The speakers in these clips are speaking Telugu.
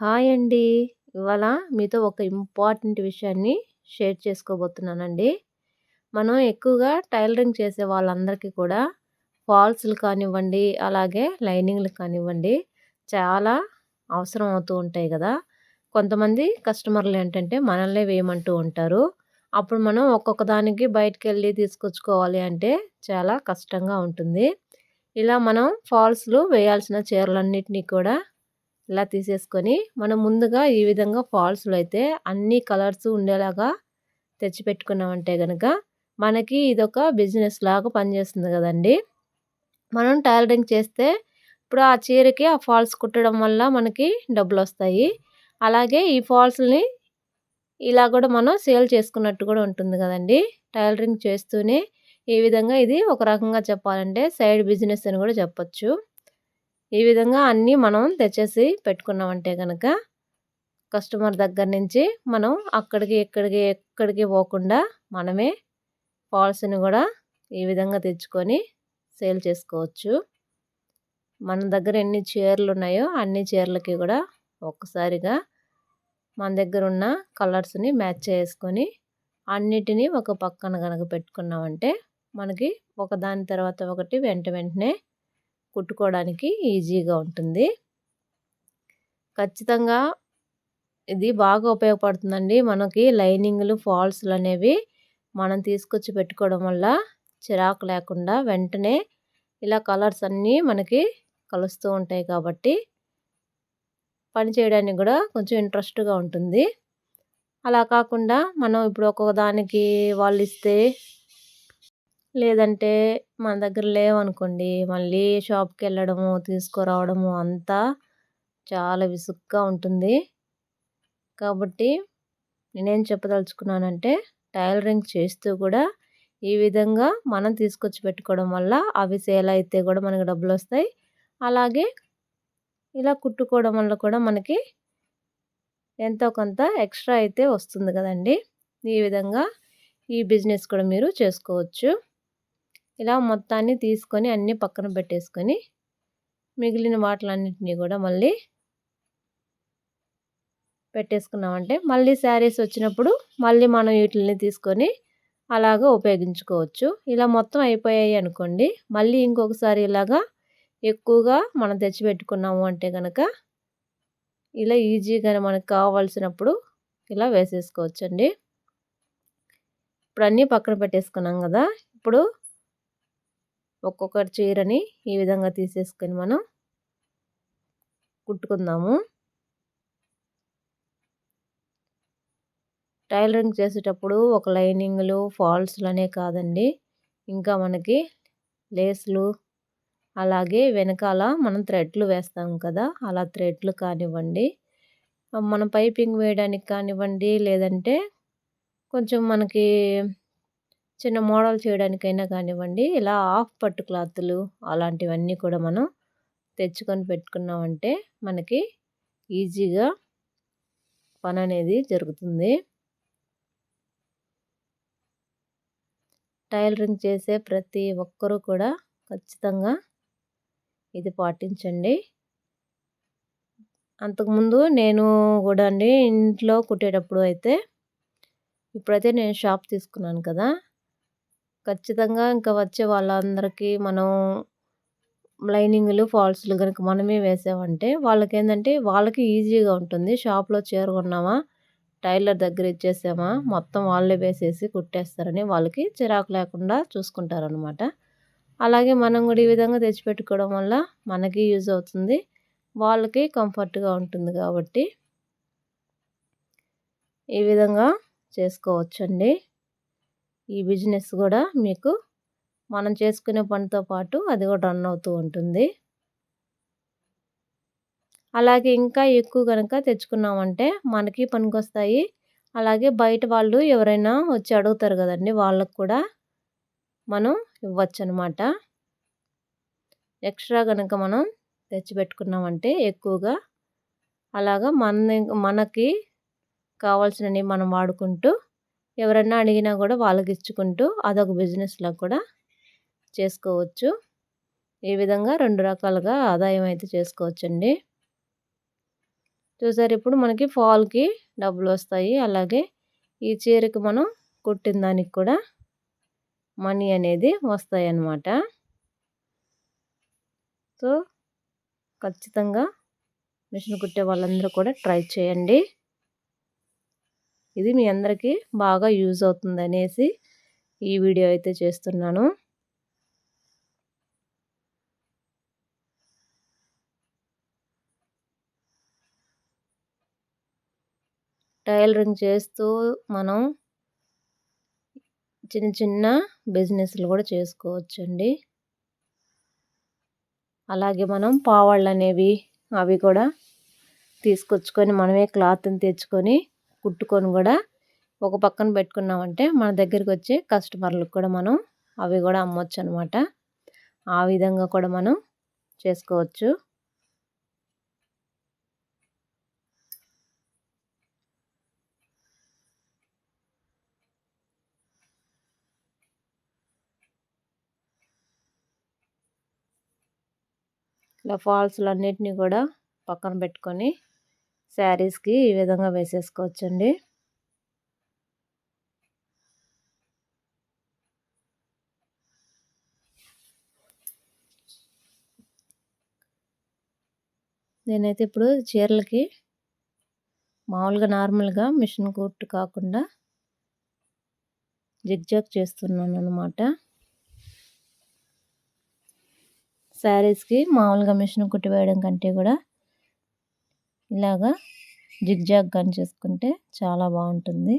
హాయ్ అండి. ఇవాళ మీతో ఒక ఇంపార్టెంట్ విషయాన్ని షేర్ చేసుకోబోతున్నానండి. మనం ఎక్కువగా టైలరింగ్ చేసే వాళ్ళందరికీ కూడా ఫాల్స్‌లు కానివ్వండి, అలాగే లైనింగ్‌లు కానివ్వండి, చాలా అవసరం అవుతూ ఉంటాయి కదా కొంతమంది కస్టమర్లు ఏంటంటే మనల్నే వేయమంటూ ఉంటారు. అప్పుడు మనం ఒక్కొక్క దానికి బయటికెళ్ళి తీసుకొచ్చుకోవాలి అంటే చాలా కష్టంగా ఉంటుంది. ఇలా మనం ఫాల్స్‌లు వేయాల్సిన చీరలన్నిటిని కూడా ఇలా తీసేసుకొని మనం ముందుగా ఈ విధంగా ఫాల్స్‌లో అయితే అన్ని కలర్స్ ఉండేలాగా తెచ్చిపెట్టుకున్నామంటే కనుక మనకి ఇదొక బిజినెస్ లాగా పనిచేస్తుంది కదండీ! మనం టైలరింగ్ చేస్తే ఇప్పుడు ఆ చీరకి ఆ ఫాల్స్ కుట్టడం వల్ల మనకి డబ్బులు వస్తాయి అలాగే ఈ ఫాల్స్‌ని ఇలా కూడా మనం సేల్ చేసుకున్నట్టు కూడా ఉంటుంది కదండి టైలరింగ్ చేస్తూనే ఈ విధంగా ఇది ఒక రకంగా చెప్పాలంటే సైడ్ బిజినెస్ అని కూడా చెప్పొచ్చు. ఈ విధంగా అన్నీ మనం తెచ్చేసి పెట్టుకున్నామంటే కనుక కస్టమర్ దగ్గర నుంచి మనం అక్కడికి ఇక్కడికి ఎక్కడికి పోకుండా మనమే పాలసీని కూడా ఈ విధంగా తెచ్చుకొని సేల్ చేసుకోవచ్చు. మన దగ్గర ఎన్ని చీరలు ఉన్నాయో అన్ని చీరలకి కూడా ఒక్కసారిగా మన దగ్గర ఉన్న కలర్స్‌ని మ్యాచ్ చేసుకొని అన్నిటినీ ఒక పక్కన కనుక పెట్టుకున్నామంటే మనకి ఒకదాని తర్వాత ఒకటి వెంట వెంటనే కుట్టుకోవడానికి ఈజీగా ఉంటుంది. ఖచ్చితంగా ఇది బాగా ఉపయోగపడుతుందండి. మనకి లైనింగ్‌లు, ఫాల్స్‌లు అనేవి మనం తీసుకొచ్చి పెట్టుకోవడం వల్ల చిరాకు లేకుండా వెంటనే ఇలా కలర్స్ అన్నీ మనకి కలుస్తూ ఉంటాయి కాబట్టి పని చేయడానికి కూడా కొంచెం ఇంట్రెస్ట్‌గా ఉంటుంది. అలా కాకుండా మనం ఇప్పుడు ఒక్కొక్క దానికి వాళ్ళు ఇస్తే లేదంటే మన దగ్గర లేవనుకోండి మళ్ళీ షాప్కి వెళ్ళడము తీసుకురావడము అంతా చాలా విసుగ్గా ఉంటుంది. కాబట్టి నేనేం చెప్పదలుచుకున్నానంటే టైలరింగ్ చేస్తూ కూడా ఈ విధంగా మనం తీసుకొచ్చి పెట్టుకోవడం వల్ల అవి సేల్ అయితే కూడా మనకి డబ్బులు వస్తాయి అలాగే ఇలా కుట్టుకోవడం వల్ల కూడా మనకి ఎంతో కొంత ఎక్స్ట్రా అయితే వస్తుంది కదండీ! ఈ విధంగా ఈ బిజినెస్ కూడా మీరు చేసుకోవచ్చు. ఇలా మొత్తాన్ని తీసుకొని అన్నీ పక్కన పెట్టేసుకొని మిగిలిన వాటిలన్నిటిని కూడా మళ్ళీ పెట్టేసుకున్నామంటే మళ్ళీ శారీస్ వచ్చినప్పుడు మళ్ళీ మనం వీటిని తీసుకొని అలాగా ఉపయోగించుకోవచ్చు. ఇలా మొత్తం అయిపోయాయి అనుకోండి మళ్ళీ ఇంకొకసారి ఇలాగా ఎక్కువగా మనం తెచ్చిపెట్టుకున్నాము అంటే కనుక ఇలా ఈజీగా మనకు కావాల్సినప్పుడు ఇలా వేసేసుకోవచ్చండి. ఇప్పుడు అన్నీ పక్కన పెట్టేసుకున్నాం కదా ఇప్పుడు ఒక్కొక్క చీరని ఈ విధంగా తీసేసుకొని మనం కుట్టుకుందాము. టైలరింగ్ చేసేటప్పుడు ఒక లైనింగ్లు ఫాల్స్లనే కాదండి. ఇంకా మనకి లేస్లు అలాగే వెనకాల మనం థ్రెడ్లు వేస్తాం కదా అలా థ్రెడ్లు కానివ్వండి. మనం పైపింగ్ వేయడానికి కానివ్వండి లేదంటే కొంచెం మనకి చిన్న మోడల్ చేయడానికైనా కానివ్వండి ఇలా హాఫ్ పట్టు క్లాతులు అలాంటివన్నీ కూడా మనం తెచ్చుకొని పెట్టుకున్నామంటే మనకి ఈజీగా పని అనేది జరుగుతుంది. టైలరింగ్ చేసే ప్రతి ఒక్కరూ కూడా ఖచ్చితంగా ఇది పాటించండి. అంతకుముందు నేను కూడా అండి ఇంట్లో కుట్టేటప్పుడు అయితే ఇప్పుడైతే నేను షాప్ తీసుకున్నాను కదా ఖచ్చితంగా ఇంకా వచ్చే వాళ్ళందరికీ మనం లైనింగ్లు ఫాల్స్లు కనుక మనమే వేసామంటే వాళ్ళకి ఏంటంటే వాళ్ళకి ఈజీగా ఉంటుంది. షాప్లో చీర కొన్నామా టైలర్ దగ్గర ఇచ్చేసామా మొత్తం వాళ్ళే వేసేసి కుట్టేస్తారని వాళ్ళకి చిరాకు లేకుండా చూసుకుంటారనమాట అలాగే మనం కూడా ఈ విధంగా తెచ్చిపెట్టుకోవడం వల్ల మనకి యూజ్ అవుతుంది. వాళ్ళకి కంఫర్ట్గా ఉంటుంది కాబట్టి ఈ విధంగా చేసుకోవచ్చండి. ఈ బిజినెస్ కూడా మీకు మనం చేసుకునే పనితో పాటు అది కూడా రన్ అవుతూ ఉంటుంది. అలాగే ఇంకా ఎక్కువ కనుక తెచ్చుకున్నామంటే మనకి పనికొస్తాయి. అలాగే బయట వాళ్ళు ఎవరైనా వచ్చి అడుగుతారు కదండి వాళ్ళకు కూడా మనం ఇవ్వచ్చు అనమాట ఎక్స్ట్రా కనుక మనం తెచ్చిపెట్టుకున్నామంటే ఎక్కువగా అలాగా మన మనకి కావాల్సినవి మనం వాడుకుంటూ ఎవరైనా అడిగినా కూడా వాళ్ళకి ఇచ్చుకుంటూ అదొక బిజినెస్లో కూడా చేసుకోవచ్చు. ఈ విధంగా రెండు రకాలుగా ఆదాయం అయితే చేసుకోవచ్చండి. చూసారు ఇప్పుడు మనకి ఫాల్కి డబ్బులు వస్తాయి అలాగే ఈ చీరకి మనం కుట్టిన దానికి కూడా మనీ అనేది వస్తాయి అన్నమాట సో ఖచ్చితంగా మిషన్ కుట్టే వాళ్ళందరూ కూడా ట్రై చేయండి. ఇది మీ అందరికీ బాగా యూజ్ అవుతుంది అనేసి ఈ వీడియో అయితే చేస్తున్నాను. టైలరింగ్ చేస్తూ మనం చిన్న చిన్న బిజినెస్లు కూడా చేసుకోవచ్చండి. అలాగే మనం పావాళ్ళు అనేవి అవి కూడా తీసుకొచ్చుకొని మనమే క్లాత్ని తెచ్చుకొని కుట్టుకొని కూడా ఒక పక్కన పెట్టుకున్నామంటే మన దగ్గరికి వచ్చే కస్టమర్లకు కూడా మనం అవి కూడా అమ్మొచ్చు అనమాట ఆ విధంగా కూడా మనం చేసుకోవచ్చు. ఇలా ఫాల్స్లు అన్నిటినీ కూడా పక్కన పెట్టుకొని శారీస్కి ఈ విధంగా వేసేసుకోవచ్చండి. నేనైతే ఇప్పుడు చీరలకి మామూలుగా నార్మల్గా మిషన్ కుట్టు కాకుండా జిగ్జాగ్ చేస్తున్నాను అనమాట శారీస్కి మామూలుగా మిషన్ కుట్టి వేయడం కంటే కూడా ఇలాగా జిగ్జాగ్ కానీ చేసుకుంటే చాలా బాగుంటుంది.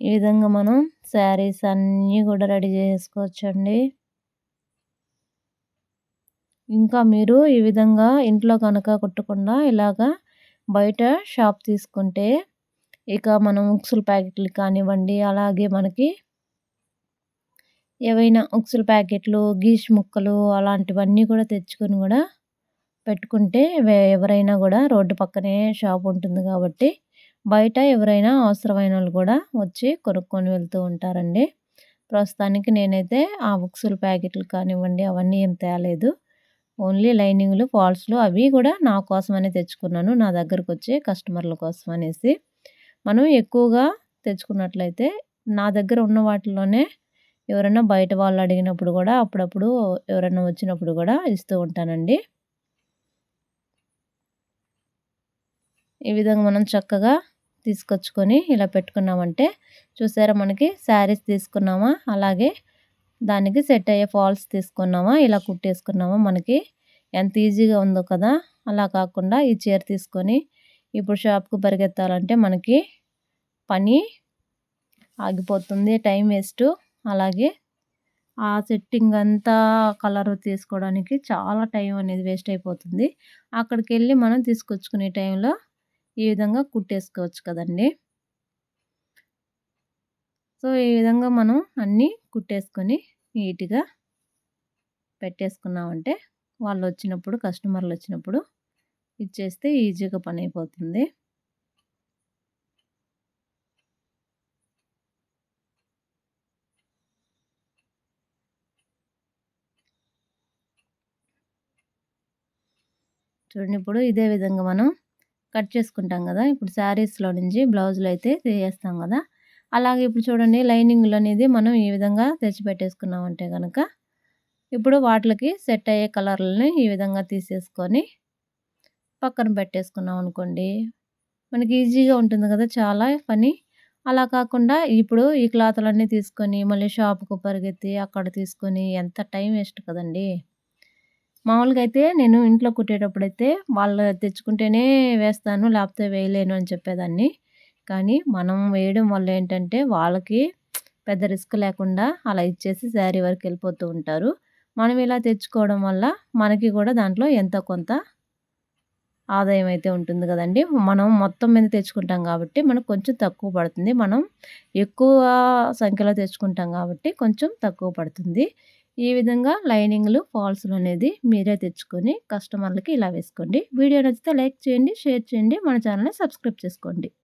ఈ విధంగా మనం శారీస్ అన్నీ కూడా రెడీ చేసుకోవచ్చండి. ఇంకా మీరు ఈ విధంగా ఇంట్లో కనుక కుట్టకుండా ఇలాగా బయట షాప్ తీసుకుంటే ఇక మనం ఉక్సుల ప్యాకెట్లు కానివ్వండి అలాగే మనకి ఏవైనా ఉక్సుల ప్యాకెట్లు గీష్ ముక్కలు అలాంటివన్నీ కూడా తెచ్చుకొని కూడా పెట్టుకుంటే ఎవరైనా కూడా రోడ్డు పక్కనే షాప్ ఉంటుంది కాబట్టి బయట ఎవరైనా అవసరమైన వాళ్ళు కూడా వచ్చి కొనుక్కొని వెళ్తూ ఉంటారండి. ప్రస్తుతానికి నేనైతే ఆ బుక్స్లు ప్యాకెట్లు కానివ్వండి అవన్నీ ఏం తేలేదు. ఓన్లీ లైనింగ్లు ఫాల్స్లు అవి కూడా నా కోసమనే తెచ్చుకున్నాను. నా దగ్గరకు వచ్చే కస్టమర్ల కోసం అనేసి. మనం ఎక్కువగా తెచ్చుకున్నట్లయితే నా దగ్గర ఉన్న వాటిలోనే ఎవరైనా బయట వాళ్ళు అడిగినప్పుడు కూడా అప్పుడప్పుడు ఎవరైనా వచ్చినప్పుడు కూడా ఇస్తూ ఉంటానండి. ఈ విధంగా మనం చక్కగా తీసుకొచ్చుకొని ఇలా పెట్టుకున్నామంటే చూసారా మనకి శారీస్ తీసుకున్నామా? అలాగే దానికి సెట్ అయ్యే ఫాల్స్ తీసుకున్నామా? ఇలా కుట్టేసుకున్నామా? మనకి ఎంత ఈజీగా ఉందో కదా? అలా కాకుండా ఈ చీర తీసుకొని ఇప్పుడు షాప్కు పరిగెత్తాలంటే మనకి పని ఆగిపోతుంది టైం వేస్ట్. అలాగే ఆ సెట్టింగ్ అంతా కలర్ తీసుకోవడానికి చాలా టైం అనేది వేస్ట్ అయిపోతుంది. అక్కడికి వెళ్ళి మనం తీసుకొచ్చుకునే టైంలో ఈ విధంగా కుట్టేసుకోవచ్చు కదండి. సో ఈ విధంగా మనం అన్నీ కుట్టేసుకొని నీట్గా పెట్టేసుకున్నామంటే వాళ్ళు వచ్చినప్పుడు కస్టమర్లు వచ్చినప్పుడు ఇచ్చేస్తే ఈజీగా పని అయిపోతుంది చూడండి ఇప్పుడు ఇదే విధంగా మనం కట్ చేసుకుంటాం కదా. ఇప్పుడు శారీస్లో నుంచి బ్లౌజులు అయితే తీయేస్తాం కదా. అలాగే ఇప్పుడు చూడండి లైనింగ్లు అనేది మనం ఈ విధంగా తెచ్చిపెట్టేసుకున్నామంటే కనుక ఇప్పుడు వాటికి సెట్ అయ్యే కలర్లని ఈ విధంగా తీసేసుకొని పక్కన పెట్టేసుకున్నాం అనుకోండి. మనకి ఈజీగా ఉంటుంది కదా చాలా పని. అలా కాకుండా ఇప్పుడు ఈ క్లాతులన్నీ తీసుకొని మళ్ళీ షాప్కు పరిగెత్తి అక్కడ తీసుకొని ఎంత టైం వేస్ట్ కదండీ. మామూలుగా అయితే నేను ఇంట్లో కుట్టేటప్పుడైతే వాళ్ళు తెచ్చుకుంటేనే వేస్తాను లేకపోతే వేయలేను అని చెప్పేదాన్ని. కానీ మనం వేయడం వల్ల ఏంటంటే వాళ్ళకి పెద్ద రిస్క్ లేకుండా అలా ఇచ్చేసి శారీ వరకు వెళ్ళిపోతూ ఉంటారు. మనం ఇలా తెచ్చుకోవడం వల్ల మనకి కూడా దాంట్లో ఎంతో కొంత ఆదాయం అయితే ఉంటుంది కదండీ. మనం మొత్తం మీద తెచ్చుకుంటాం కాబట్టి మనకు కొంచెం తక్కువ పడుతుంది. మనం ఎక్కువ సంఖ్యలో తెచ్చుకుంటాం కాబట్టి కొంచెం తక్కువ పడుతుంది. ఈ విధంగా లైనింగ్లు ఫాల్స్లు అనేది మీరే తెచ్చుకొని కస్టమర్లకి ఇలా వేసుకోండి. వీడియో నచ్చితే లైక్ చేయండి షేర్ చేయండి మన ఛానల్ని సబ్స్క్రైబ్ చేసుకోండి.